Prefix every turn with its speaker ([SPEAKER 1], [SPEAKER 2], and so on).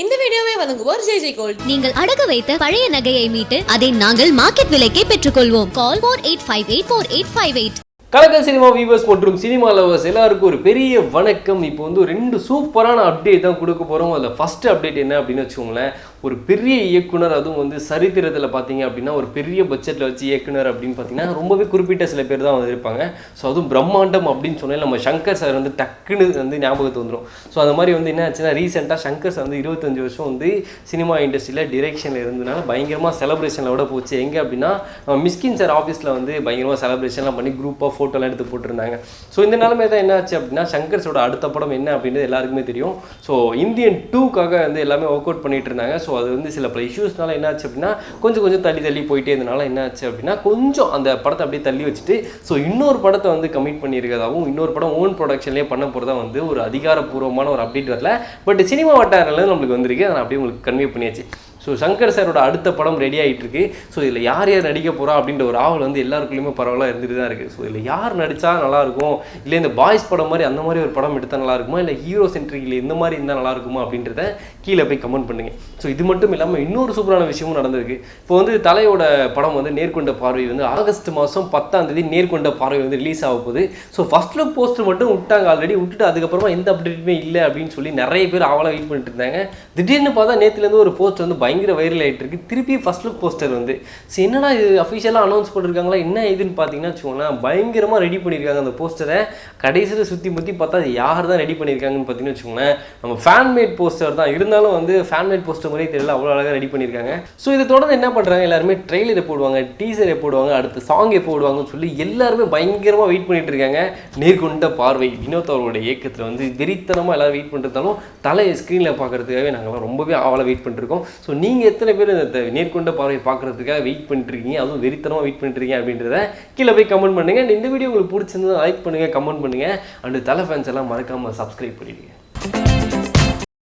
[SPEAKER 1] இந்த வீடியோவை வழங்குவோர் ஜெய் ஜெய் கோல்ட்.
[SPEAKER 2] நீங்கள் அடகு வைத்த பழைய நகையை மீட்டு அதை நாங்கள் மார்க்கெட் விலைக்கே பெற்றுக்கொள்வோம். Call four eight five eight four eight five eight
[SPEAKER 3] Kalakkal cinema viewers மற்றும் சினிமா லவர்ஸ் எல்லாருக்கும் ஒரு பெரிய வணக்கம். இப்போ வந்து ரெண்டு சூப்பரான அப்டேட் தான் கொடுக்க போகிறோம் அதில் ஃபர்ஸ்ட் அப்டேட் என்ன அப்படின்னு வச்சுக்கோங்களேன். ஒரு பெரிய இயக்குனர் அதுவும் வந்து சரித்திரத்தில் பார்த்தீங்க அப்படின்னா ஒரு பெரிய பட்ஜெட்டில் வச்சு இயக்குனர் அப்படின்னு பார்த்தீங்கன்னா ரொம்பவே குறிப்பிட்ட சில பேர் தான் வந்து இருப்பாங்க ஸோ அதுவும் பிரம்மாண்டம் அப்படின்னு சொன்னால் நம்ம சங்கர் சார் வந்து டக்குன்னு வந்து ஞாபகத்து வந்துடும் ஸோ அந்த மாதிரி வந்து என்ன ஆச்சுன்னா ரீசெண்டாக சங்கர் சார் வந்து இருபத்தஞ்சு வருஷம் வந்து சினிமா இண்டஸ்ட்ரியில் டிரெக்ஷனில் இருந்தனால பயங்கரமாக செலப்ரேஷனில் விட போச்சு. எங்கே அப்படின்னா நம்ம மிஸ்கின் சார் ஆஃபீஸில் வந்து பயங்கரமாக செலப்ரேஷன்லாம் பண்ணி குரூப்பாக ஃபோட்டோலாம் எடுத்து போட்டிருந்தாங்க. ஸோ இந்த நிலமே தான் என்ன ஆச்சு அப்படின்னா சங்கர் சாரோட அடுத்த படம் என்ன அப்படின்றது எல்லாருக்குமே தெரியும். ஸோ இந்தியன் டூக்காக வந்து எல்லாமே ஒர்க் அவுட் பண்ணிட்டு இருந்தாங்க. ஸோ ஸோ அது வந்து சில பல இஷ்யூஸ்னால என்னாச்சு அப்படின்னா கொஞ்சம் கொஞ்சம் தள்ளி தள்ளி போயிட்டே இருந்தனால என்ன ஆச்சு அப்படின்னா கொஞ்சம் அந்த படத்தை அப்படியே தள்ளி வச்சுட்டு ஸோ இன்னொரு படத்தை வந்து கமிட் பண்ணியிருக்கிறதாவும் இன்னொரு படம் ஓன் ப்ரொடக்ஷன்லேயே பண்ண போகிறதா வந்து ஒரு அதிகாரப்பூர்வமான ஒரு அப்டேட் வரல. பட் சினிமா வட்டாரில் நம்மளுக்கு வந்திருக்கு. அதை அப்படியே உங்களுக்கு கன்வே பண்ணியாச்சு. ஸோ சங்கர் சாரோட அடுத்த படம் ரெடி ஆகிட்டு இருக்கு ஸோ இதில் யார் யார் நடிக்க போகிறா அப்படின்ற ஒரு ஆவல் வந்து எல்லாருக்குள்ளேயுமே பரவலாக இருந்துட்டு தான் இருக்குது ஸோ இதில் யார் நடித்தா நல்லாயிருக்கும் இல்லை இந்த பாய்ஸ் படம் மாதிரி அந்த மாதிரி ஒரு படம் எடுத்தால் நல்லா இருக்குமா? இல்லை ஹீரோ சென்ட்ரிக்கில் இந்த மாதிரி இருந்தால் நல்லா இருக்குமா அப்படின்றத கீழே போய் கமெண்ட் பண்ணுங்க. ஸோ இது மட்டும் இல்லாமல் இன்னொரு சூப்பரான விஷயமும் நடந்திருக்கு. இப்போ வந்து தலையோட படம் வந்து நேர்கொண்ட பார்வை வந்து ஆகஸ்ட் மாதம் பத்தாம் தேதி நேர்கொண்ட பார்வை வந்து ரிலீஸ் ஆக போகுது. ஸோ ஃபஸ்ட் லுக் போஸ்டர் மட்டும் விட்டாங்க ஆல்ரெடி விட்டுட்டு அதுக்கப்புறமா எந்த அப்டேட்டுமே இல்லை அப்படின்னு சொல்லி நிறைய பேர் அவளாக வெயிட் பண்ணிட்டு இருந்தாங்க. திடீர்னு பார்த்தா நேற்றுலேருந்து ஒரு போஸ்ட் வந்து பயங்கர வைரல் ஆகிட்டு இருக்கு திருப்பி ஃபர்ஸ்ட் லுக் போஸ்டர் வந்து. ஸோ என்னடா இது? அஃபிஷியலாக அனௌன்ஸ் பண்ணிருக்காங்களா என்ன இதுன்னு பார்த்தீங்கன்னா வச்சுக்கோங்களேன் பயங்கரமாக ரெடி பண்ணியிருக்காங்க அந்த போஸ்டரை கடைசியில் சுற்றி முற்றி பார்த்தா அது யார் தான் ரெடி பண்ணியிருக்காங்கன்னு பார்த்தீங்கன்னு வச்சுக்கோங்களேன் நம்ம ஃபேன் மேட் போஸ்டர் தான். இருந்தாலும் வந்து ஃபேன் மேட் போஸ்டர் முறையே தெரியல அவ்வளோ அழகாக ரெடி பண்ணியிருக்காங்க. ஸோ இதை தொடர்ந்து என்ன பண்ணுறாங்க எல்லாருமே ட்ரெய்லரை போடுவாங்க டீசரை போடுவாங்க அடுத்து சாங் எப்போ போடுவாங்கன்னு சொல்லி எல்லாருமே பயங்கரமாக வெயிட் பண்ணிட்டு இருக்காங்க. நேர்கொண்ட பார்வை வினோத் அவரோட இயக்கத்தில் வந்து வெறித்தனமாக எல்லாரும் வெயிட் பண்ணுறதாலும் தலை ஸ்க்ரீனில் பார்க்கறதுக்காகவே நாங்கள்லாம் ரொம்பவே ஆவலாக வெயிட் பண்ணிருக்கோம் ஸோ நீங்கள் எத்தனை பேர் இந்த நேர்கொண்ட பார்வை பார்க்கறதுக்காக வெயிட் பண்ணிட்டுருக்கீங்க? அதுவும் வெறித்தனமாக வெயிட் பண்ணிட்டு இருக்கீங்க அப்படின்றத கீழே போய் கமெண்ட் பண்ணுங்க. இந்த வீடியோ உங்களுக்கு பிடிச்சிருந்தா லைக் பண்ணுங்க கமெண்ட் பண்ணுங்க. அண்டு தலை ஃபேன்ஸ் எல்லாம் மறக்காமல் சப்ஸ்கிரைப் பண்ணிவிடுங்க